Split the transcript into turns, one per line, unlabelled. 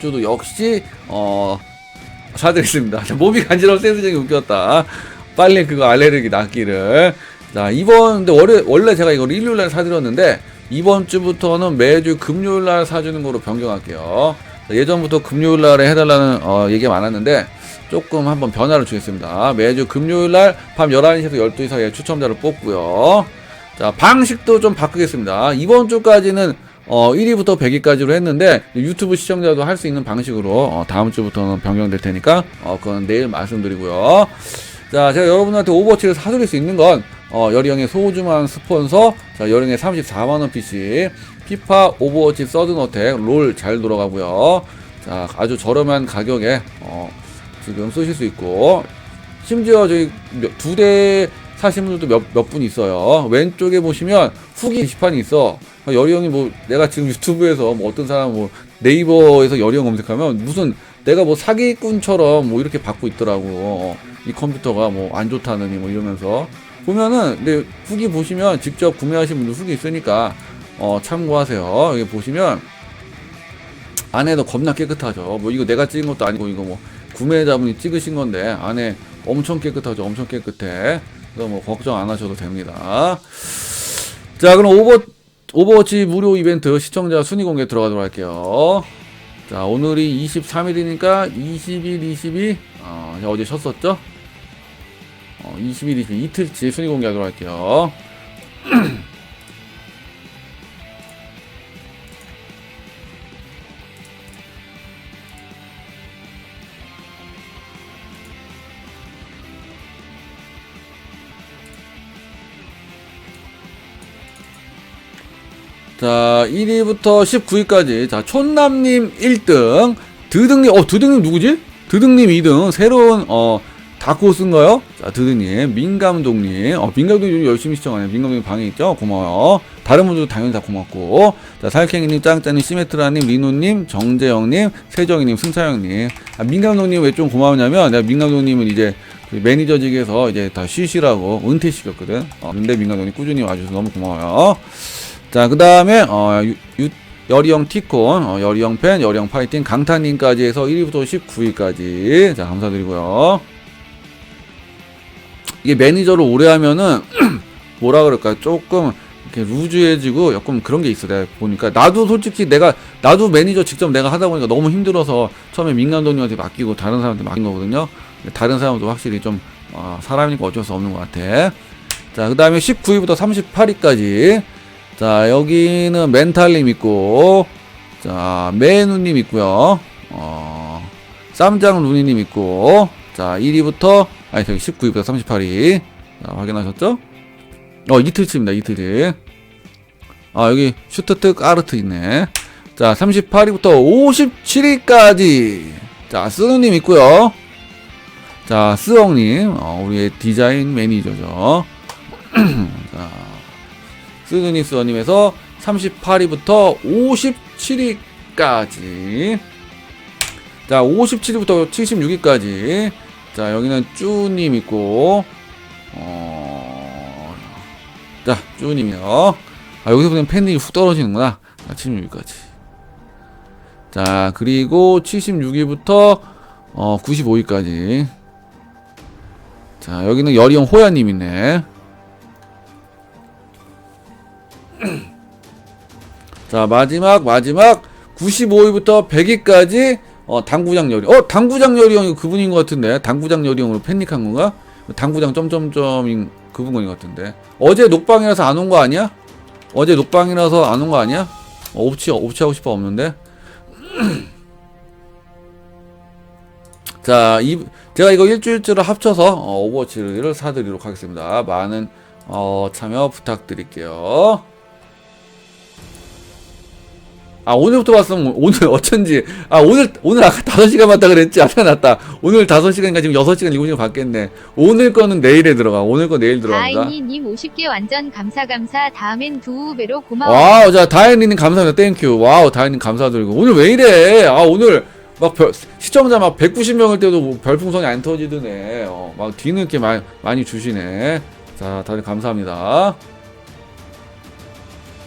주도 역시 어 사드리겠습니다. 자, 몸이 간지러워 센스적이 웃겼다. 빨리 그거 알레르기 낫기를. 자 이번 근데 원래 원래 제가 이걸 일요일 날 사드렸는데 이번 주부터는 매주 금요일 날 사주는 거로 변경할게요. 자, 예전부터 금요일 날에 해달라는 어, 얘기가 많았는데 조금 한번 변화를 주겠습니다. 매주 금요일 날 밤 11시에서 12시 사이에 추첨자를 뽑고요. 자, 방식도 좀 바꾸겠습니다. 이번 주까지는 어, 1위부터 100위까지로 했는데 유튜브 시청자도 할 수 있는 방식으로 어, 다음 주부터는 변경될 테니까 어, 그건 내일 말씀드리고요. 자, 제가 여러분한테 오버워치를 사드릴 수 있는 건 어, 여리형의 소중한 스폰서, 자, 여리형의 34만원 PC, 피파 오버워치 서든어택, 롤 잘 돌아가고요. 자, 아주 저렴한 가격에 어, 지금 쓰실 수 있고 심지어 저희 두 대 사신 분들도 몇, 몇 분 있어요. 왼쪽에 보시면 후기 게시판이 있어. 여리 형이 뭐 내가 지금 유튜브에서 뭐 어떤 사람 뭐 네이버에서 여리 형 검색하면 무슨 내가 뭐 사기꾼처럼 뭐 이렇게 받고 있더라고. 어, 이 컴퓨터가 뭐 안 좋다느니 뭐 이러면서 보면은 근데 후기 보시면 직접 구매하신 분들 후기 있으니까 어 참고하세요. 여기 보시면 안에도 겁나 깨끗하죠. 뭐 이거 내가 찍은 것도 아니고 이거 뭐 구매자분이 찍으신 건데 안에 엄청 깨끗하죠. 엄청 깨끗해. 그래서 뭐 걱정 안 하셔도 됩니다. 자, 그럼 오버 오버워치 무료 이벤트 시청자 순위 공개 들어가도록 할게요. 자, 오늘이 23일이니까 20일, 22, 어, 어제 쉬었었죠? 어, 20일, 22 이틀치 순위 공개하도록 할게요. 자, 1위부터 19위까지. 자, 촌남님 1등. 드등님, 어, 드등님 누구지? 드등님 2등. 새로운, 어, 다코스인가요? 자, 드등님. 민감독님. 어, 민감독님 열심히 시청하네요. 민감독님 방에 있죠? 고마워요. 다른 분들도 당연히 다 고맙고. 자, 살쾡이님, 짱짱님, 시메트라님, 리노님, 정재영님, 세정이님, 승차영님. 아, 민감독님 왜 좀 고마우냐면, 내가 민감독님은 이제 그 매니저직에서 이제 다 쉬시라고 은퇴시켰거든. 어, 근데 민감독님 꾸준히 와주셔서 너무 고마워요. 자, 그 다음에, 어, 여리형 티콘, 어, 여리형 팬, 여리형 파이팅, 강타님까지 해서 1위부터 19위까지. 자, 감사드리고요. 이게 매니저를 오래 하면은, 뭐라 그럴까, 조금, 이렇게 루즈해지고, 조금 그런 게 있어. 내가 보니까. 나도 솔직히 내가, 나도 매니저 직접 내가 하다 보니까 너무 힘들어서 처음에 민감독님한테 맡기고 다른 사람한테 맡긴 거거든요. 다른 사람도 확실히 좀, 어, 사람이니까 어쩔 수 없는 것 같아. 자, 그 다음에 19위부터 38위까지. 자, 여기는 멘탈님 있고, 자, 메누님 있고요. 어, 쌈장 루니님 있고, 자, 1위부터, 아니, 저기 19위부터 38위. 자, 확인하셨죠? 어, 이틀치입니다, 이틀치. 아, 여기 슈트특 아르트 있네. 자, 38위부터 57위까지. 자, 스누님 있고요. 자, 스엉님, 어, 우리의 디자인 매니저죠. 자, 스드니스 원님에서 38위부터 57위까지. 자, 57위부터 76위까지. 자, 여기는 쭈님 있고, 어, 자, 쭈님이요. 아, 여기서 보면 팬들이 훅 떨어지는구나. 자, 76위까지. 자, 그리고 76위부터, 어, 95위까지. 자, 여기는 여리형 호야님 있네. 자 마지막 마지막. 95위부터 100위까지 어 당구장 요리. 어 당구장 요리 형이 그분인 것 같은데. 당구장 요리 형으로 팬닉한 건가? 당구장 점점점인 그분인 것 같은데. 어제 녹방이라서 안 온 거 아니야? 어제 녹방이라서 안 온 거 아니야? 어, 옵치 옵치 하고 싶어 없는데. 자 이, 제가 이거 일주일째로 합쳐서 어, 오버워치를 사드리도록 하겠습니다. 많은 어, 참여 부탁드릴게요. 아 오늘부터 봤으면 오늘 어쩐지 아 오늘 오늘 아까 5시간 봤다 그랬지? 아까 났다. 오늘 5시간이니까 지금 6시간 7시간 봤겠네. 오늘 거는 내일에 들어가. 오늘 거 내일 들어갑니다.
다인이님 50개 완전 감사 감사. 다음엔 두 배로 고마워.
와우 자 다현이님 감사합니다. 땡큐. 와우 다현님 감사드리고. 오늘 왜 이래? 아 오늘 막 별, 시청자 막 190명일 때도 뭐 별풍선이 안 터지더네. 어, 막 뒤늦게 마, 많이 주시네. 자 다들 감사합니다